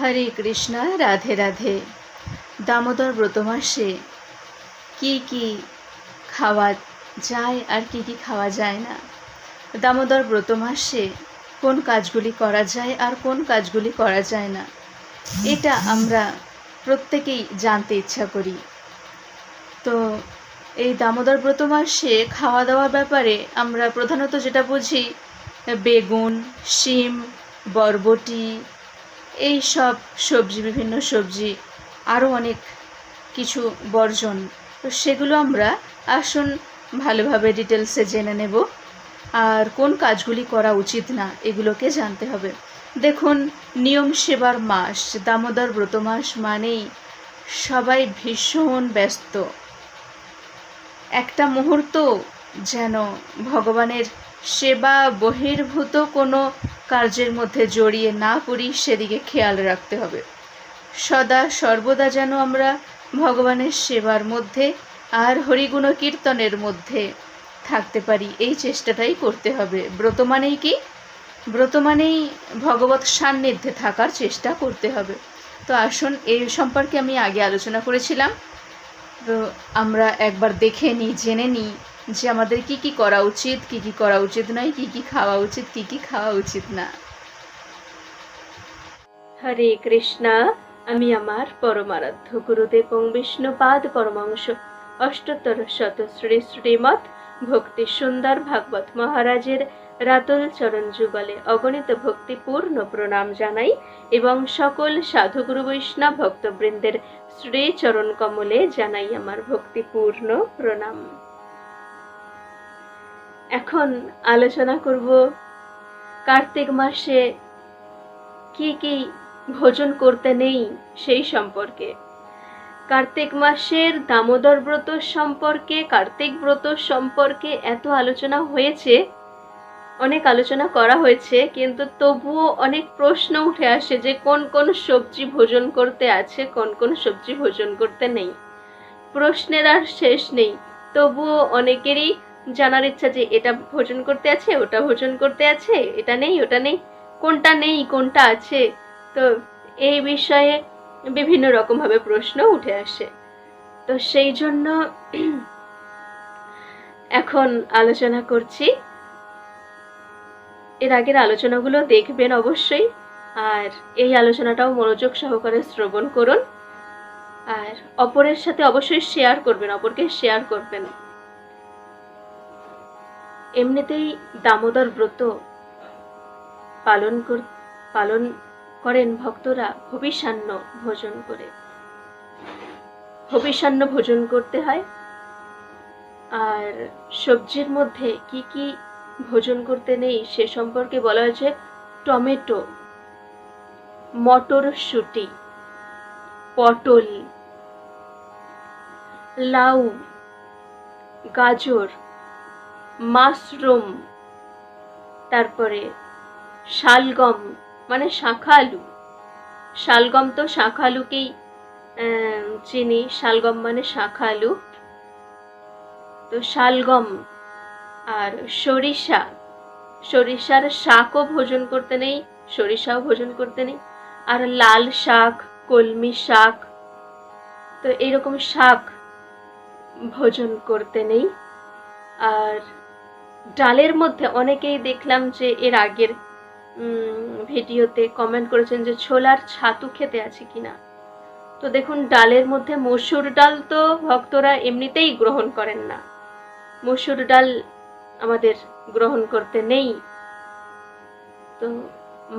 হরে কৃষ্ণ, রাধে রাধে। দামোদর ব্রত মাসে কী কী খাওয়া যায় আর কী কী খাওয়া যায় না? দামোদর ব্রত মাসে কোন কাজগুলি করা যায় আর কোন কাজগুলি করা যায় না? এটা আমরা প্রত্যেকেই জানতে ইচ্ছা করি। তো এই দামোদর ব্রত মাসে খাওয়া দাওয়ার ব্যাপারে আমরা প্রধানত যেটা বুঝি, বেগুন, শিম, বরবটি এই সব সবজি, বিভিন্ন সবজি আরও অনেক কিছু বর্জন। তো সেগুলো আমরা আসুন ভালোভাবে ডিটেলসে জেনে নেব। আর কোন কাজগুলি করা উচিত না, এগুলোকে জানতে হবে। দেখুন, নিয়ম সেবার মাস, দামোদর ব্রত মাস মানেই সবাই ভীষণ ব্যস্ত। একটা মুহূর্ত যেন ভগবানের সেবা বহির্ভূত কোনো কার্যের মধ্যে জড়িয়ে না পড়ি সেদিকে খেয়াল রাখতে হবে। সদা সর্বদা যেন আমরা ভগবানের সেবার মধ্যে আর হরিগুণ কীর্তনের মধ্যে থাকতে পারি, এই চেষ্টাটাই করতে হবে। ব্রত মানেই কি? ব্রত মানেই ভগবত সান্নিধ্যে থাকার চেষ্টা করতে হবে। তো আসুন এই সম্পর্কে আমি আগে আলোচনা করেছিলাম। তো আমরা একবার দেখে নিই, জেনে নিই যে আমাদের কি কি করা উচিত, কি কি করা উচিত নয় কি কি খাওয়া উচিত, কি কি খাওয়া উচিত না। হরে কৃষ্ণা, আমি আমার পরমারাধ্য গুরুদেব এবং বিষ্ণুপাদ পরমাংশ অষ্টোত্তর শত শ্রী শ্রীমৎ ভক্তি সুন্দর ভাগবত মহারাজের রাতুল চরণ যুগলে অগণিত ভক্তিপূর্ণ প্রণাম জানাই এবং সকল সাধুগুরু বৈষ্ণব ভক্তবৃন্দের শ্রী চরণ কমলে জানাই আমার ভক্তিপূর্ণ প্রণাম। এখন আলোচনা করব কার্তিক মাসে কি কি ভোজন করতে নেই সেই সম্পর্কে। কার্তিক মাসের দামোদর ব্রত সম্পর্কে, কার্তিক ব্রত সম্পর্কে এত আলোচনা হয়েছে, অনেক আলোচনা করা হয়েছে, কিন্তু তবুও অনেক প্রশ্ন উঠে আসে যে কোন কোন সবজি ভোজন করতে আছে, কোন কোন সবজি ভোজন করতে নেই। প্রশ্নের আর শেষ নেই। তবুও অনেকেরই জানার ইচ্ছা যে এটা ভোজন করতে আছে, ওটা ভোজন করতে আছে, এটা নেই, ওটা নেই, কোনটা নেই, কোনটা আছে? তো এই বিষয়ে বিভিন্ন রকমভাবে প্রশ্ন উঠে আসে। তো সেই জন্য এখন আলোচনা করছি। এর আগের আলোচনাগুলো দেখবেন অবশ্যই, আর এই আলোচনাটাও মনোযোগ সহকারে শ্রবণ করুন। আর অপরের সাথে অবশ্যই শেয়ার করবেন, অপরকে শেয়ার করবেন। এমনিতেই দামোদর ব্রত পালন পালন করেন ভক্তরা হবিষান্ন ভোজন করে। হবিষান্ন ভোজন করতে হয়। আর সবজির মধ্যে কি কি ভোজন করতে নেই সে সম্পর্কে বলা হয়েছে টমেটো মটরশুঁটি পটল, লাউ, গাজর মাশরুম, তারপরে শালগম মানে শাঁখা আলু শালগম তো শাঁখা আলুকেই চিনি। শালগম মানে শাঁখা আলু তো শালগম আর সরিষা। সরিষার শাকও ভোজন করতে নেই, সরিষাও ভোজন করতে নেই। আর লাল শাক, কলমি শাক, তো এরকম শাক ভোজন করতে নেই। আর ডালের মধ্যে অনেকেই দেখলাম যে এর আগের ভিডিওতে কমেন্ট করেছেন যে ছোলার ছাতু খেতে আছে কিনা। তো দেখুন, ডালের মধ্যে মসুর ডাল তো ভক্তরা এমনিতেই গ্রহণ করেন না। মসুর ডাল আমাদের গ্রহণ করতে নেই। তো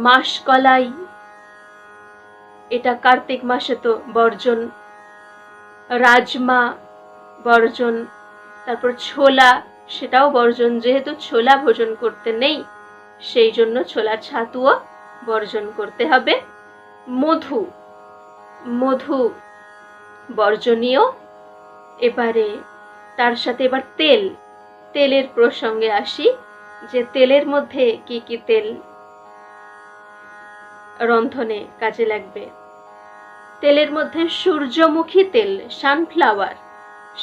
মাসকলাই, এটা কার্তিক মাসে তো বর্জন। রাজমা বর্জন, তারপর ছোলা সেটাও বর্জন যেহেতু ছোলা ভোজন করতে নেই, সেই জন্য ছোলার ছাতুও বর্জন করতে হবে। মধু মধু বর্জনীয়। এবারে তার সাথে এবার তেল, তেলের প্রসঙ্গে আসি যে তেলের মধ্যে কি কি তেল রন্ধনে কাজে লাগবে। তেলের মধ্যে সূর্যমুখী তেল, সানফ্লাওয়ার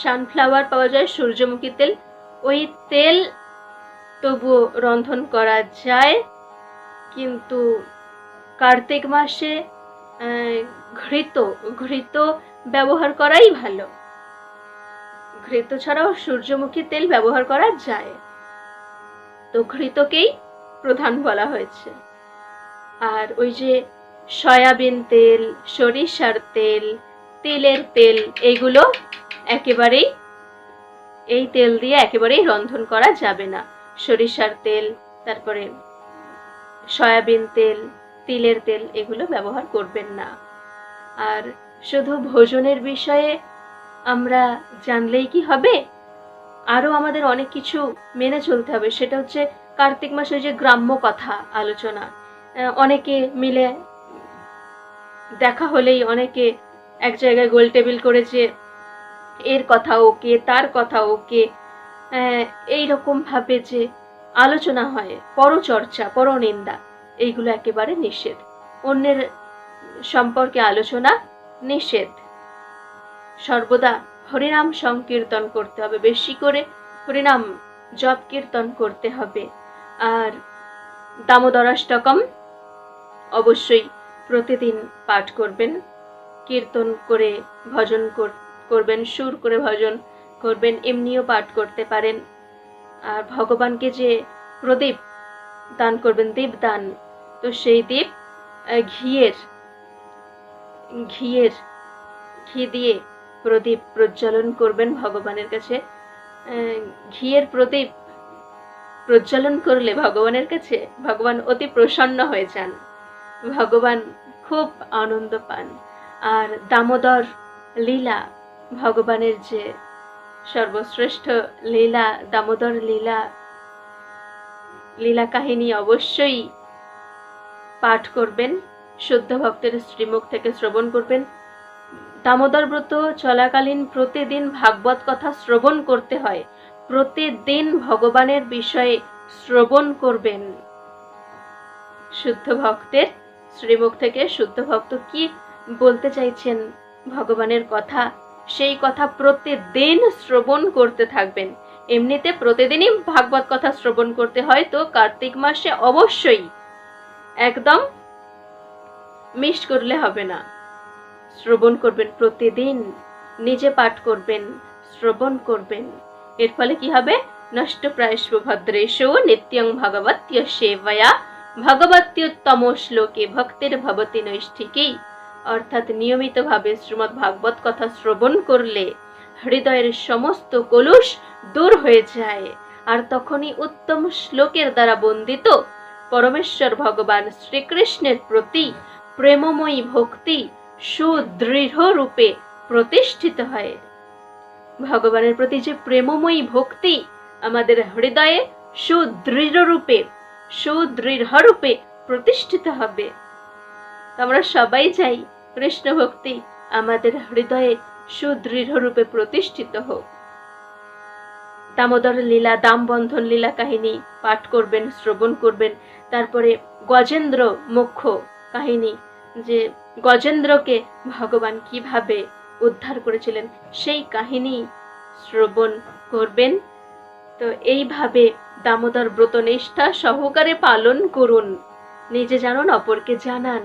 সানফ্লাওয়ার পাওয়া যায় সূর্যমুখী তেল। ওই তেল তবুও রন্ধন করা যায়, কিন্তু কার্তিক মাসে ঘৃত ঘৃত ব্যবহার করাই ভালো। ঘৃত ছাড়াও সূর্যমুখী তেল ব্যবহার করা যায়। তো ঘৃতকেই প্রধান বলা হয়েছে। আর ওই যে সয়াবিন তেল, সরিষার তেল, তিলের তেল এইগুলো একেবারেই এই তেল দিয়ে একেবারেই রন্ধন করা যাবে না। সরিষার তেল, তারপরে সয়াবিন তেল, তিলের তেল এগুলো ব্যবহার করবেন না। আর শুধু ভোজনের বিষয়ে আমরা জানলেই কি হবে? আরও আমাদের অনেক কিছু মেনে চলতে হবে। সেটা হচ্ছে কার্তিক মাসে যে গ্রাম্য কথা, আলোচনা। অনেকে মিলে দেখা হলেই অনেকে এক জায়গায় গোল টেবিল করে যে এর কথা ওকে, তার কথা ওকে এই রকম ভাবে যে আলোচনা হয়, পরচর্চা, পরনিন্দা, এইগুলো একেবারে নিষেধ। অন্যের সম্পর্কে আলোচনা নিষেধ। সর্বদা হরিনাম সংকীর্তন করতে হবে, বেশি করে হরিনাম জপ কীর্তন করতে হবে। আর দামোদরাষ্টকম অবশ্যই প্রতিদিন পাঠ করবেন, কীর্তন করে, ভজন কর- করবেন, সুর করে ভজন করবেন, এমনিও পাঠ করতে পারেন। আর ভগবানকে যে প্রদীপ দান করবেন, দীপ দান, তো সেই দীপ ঘিয়ের ঘিয়ের, ঘি দিয়ে প্রদীপ প্রজ্বলন করবেন ভগবানের কাছে। ঘিয়ের প্রদীপ প্রজ্বলন করলে ভগবানের কাছে ভগবান অতি প্রসন্ন হয়ে যান। ভগবান খুব আনন্দ পান। আর দামোদর লীলা ভগবানের যে সর্বশ্রেষ্ঠ লীলা, দামোদর লীলা লীলা কাহিনী অবশ্যই পাঠ করবেন, শুদ্ধ ভক্তের শ্রীমুখ থেকে শ্রবণ করবেন। দামোদর ব্রত চলাকালীন প্রতিদিন ভাগবত কথা শ্রবণ করতে হয়। প্রতিদিন ভগবানের বিষয়ে শ্রবণ করবেন। শুদ্ধ ভক্তের শ্রীমুখ থেকে শুদ্ধ ভক্ত কি বলতে চাইছেন? ভগবানের কথা সেই কথা প্রতিদিন শ্রবণ করতে থাকবেন। এমনিতে প্রতিদিনই ভাগবত কথা শ্রবণ করতে হয় তো কার্তিক মাসে অবশ্যই। একদম মিস করলে হবে না। শ্রবণ করবেন প্রতিদিন, নিজে পাঠ করবেন, শ্রবণ করবেন। এর ফলে কি হবে? নষ্ট প্রায়শ্ব ভদ্রেশ নিত্যং ভগবত্য সেবয়া ভগবত্যোত্তম শ্লোকে ভক্তির ভবতি নৈষ্ঠিকেই। অর্থাৎ নিয়মিতভাবে শ্রীমদ্ ভাগবত কথা শ্রবণ করলে হৃদয়ের সমস্ত কলুষ দূর হয়ে যায়। আর তখনই উত্তম শ্লোকের দ্বারা বন্দিত পরমেশ্বর ভগবান শ্রীকৃষ্ণের প্রতি প্রেমময়ী ভক্তি সুদৃঢ় রূপে প্রতিষ্ঠিত হয়। ভগবানের প্রতি যে প্রেমময়ী ভক্তি আমাদের হৃদয়ে সুদৃঢ় রূপে সুদৃঢ় রূপে প্রতিষ্ঠিত হবে। আমরা সবাই চাই কৃষ্ণ ভক্তি আমাদের হৃদয়ে সুদৃঢ় রূপে প্রতিষ্ঠিত হোক। দামোদর লীলা, দামবন্ধন লীলা কাহিনী পাঠ করবেন, শ্রবণ করবেন। তারপরে গজেন্দ্র মুখ্য কাহিনী, যে গজেন্দ্রকে ভগবান কীভাবে উদ্ধার করেছিলেন, সেই কাহিনী শ্রবণ করবেন। তো এইভাবে দামোদর ব্রত নিষ্ঠা সহকারে পালন করুন। নিজে জানুন, অপরকে জানান।